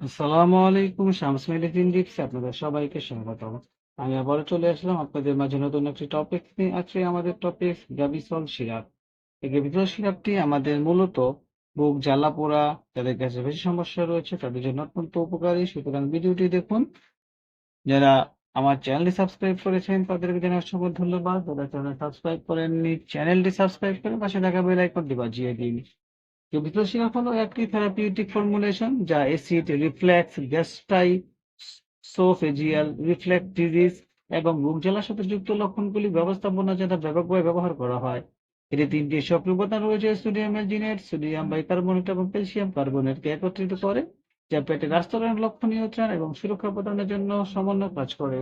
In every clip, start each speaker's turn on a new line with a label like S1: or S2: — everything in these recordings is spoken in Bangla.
S1: আসসালামু আলাইকুম, শামস মেডিসিন টিপস আপনাদের সবাইকে স্বাগতম। আমি আবারও চলে আসলাম আপনাদের মাঝে নতুন একটি টপিক নিয়ে। আছে আমাদের টপিক গ্যাবিসল সিরাপ। এই গ্যাবিসল সিরাপটি আমাদের মূলত বুক, জ্বালা পোড়া, যাদের গ্যাসের বেশি সমস্যা রয়েছে তাদের জন্য অত্যন্ত উপকারী। সুতরাং ভিডিওটি দেখুন। যারা আমার চ্যানেলটি সাবস্ক্রাইব করেছেন তাদেরকে জানাই অসংখ্য ধন্যবাদ। যারা চ্যানেল সাবস্ক্রাইব করেননি, চ্যানেলটি সাবস্ক্রাইব করে পাশে থাকা বেল আইকনটি বাজিয়ে দিন। কেবিসল হলো? একটি থেরাপিউটিক ফর্মুলেশন যা acid reflux gastroesophageal reflux disease এবং বুক জ্বালার সাথে যুক্ত লক্ষণগুলি ব্যবস্থাপনা যেটা ব্যাপকভাবে ব্যবহার করা হয়। এতে তিনটি সক্রিয় উপাদান রয়েছে, সোডিয়াম অ্যালজিনেট সোডিয়াম বাইকার্বনেট এবং ক্যালসিয়াম কার্বনেটকে একত্রিত করে, যা পেটের আস্তরণের লক্ষণ নিয়ন্ত্রণ এবং সুরক্ষা প্রদানের জন্য সমন্বয় কাজ করে।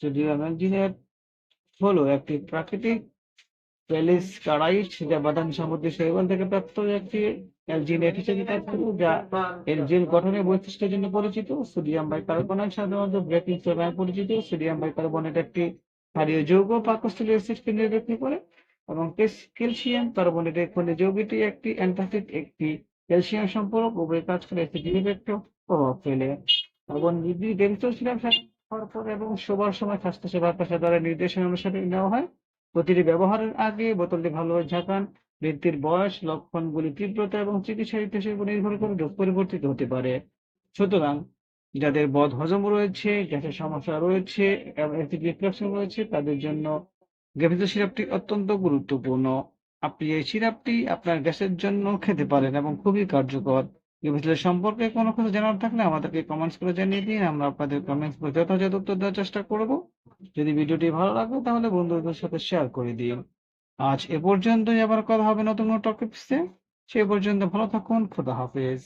S1: সোডিয়াম অ্যালজিনেট হলো একটি প্রাকৃতিক প্যালিসকারাইট যা বাদামি সমুদ্র শৈবাল থেকে প্রাপ্ত একটি অ্যালজিনেট হিসেবে কাজ যা এর জেল গঠনের বৈশিষ্ট্যের জন্য পরিচিত। সোডিয়াম বাইকার্বনেট সাধারণত ব্রেকিং সোডা নামে পরিচিত। সোডিয়াম বাইকার্বনেট একটি ক্ষারীয় যৌগ পাকস্থলী অ্যাসিডকে নির্দেশ করে এবং ক্যালসিয়াম কার্বনেট এই খনিজ যৌগটি একটি অ্যান্টাসিড একটি ক্যালসিয়াম সম্পর্ক, উভয় কাজ করে একটা প্রভাব ফেলে। এবং ডেন্টাল সিরাপ এবং শোবার সময় স্বাস্থ্যসেবা পেশাদারের নির্দেশনা অনুসারে নেওয়া হয়। প্রতিটি ব্যবহারের আগে বোতলটি ভালোভাবে ঝাঁকান। ব্যক্তির বয়স, লক্ষণগুলি তীব্রতা এবং চিকিৎসা ইতিহাসের উপর নির্ভর করে রোগ পরিবর্তিত হতে পারে। সুতরাং যাদের বদ হজম রয়েছে, গ্যাসের সমস্যা রয়েছে, এবং অ্যাসিড রয়েছে, তাদের জন্য গ্যাভিজো সিরাপটি অত্যন্ত গুরুত্বপূর্ণ। আপনি এই সিরাপটি আপনার গ্যাসের জন্য খেতে পারেন এবং খুবই কার্যকর। গ্যাভিজো সম্পর্কে কোনো কিছু জানার থাকলে আমাদেরকে কমেন্টস করে জানিয়ে দিন। আমরা আপনাদের কমেন্টস যথাযথ উত্তর দেওয়ার চেষ্টা করব। যদি ভিডিওটি ভালো লাগে তাহলে বন্ধুদের সাথে শেয়ার করে দিন। আজ এ পর্যন্তই, আবার কথা হবে নতুন টপিকসে সে পর্যন্ত ভালো থাকুন, খোদা হাফেজ।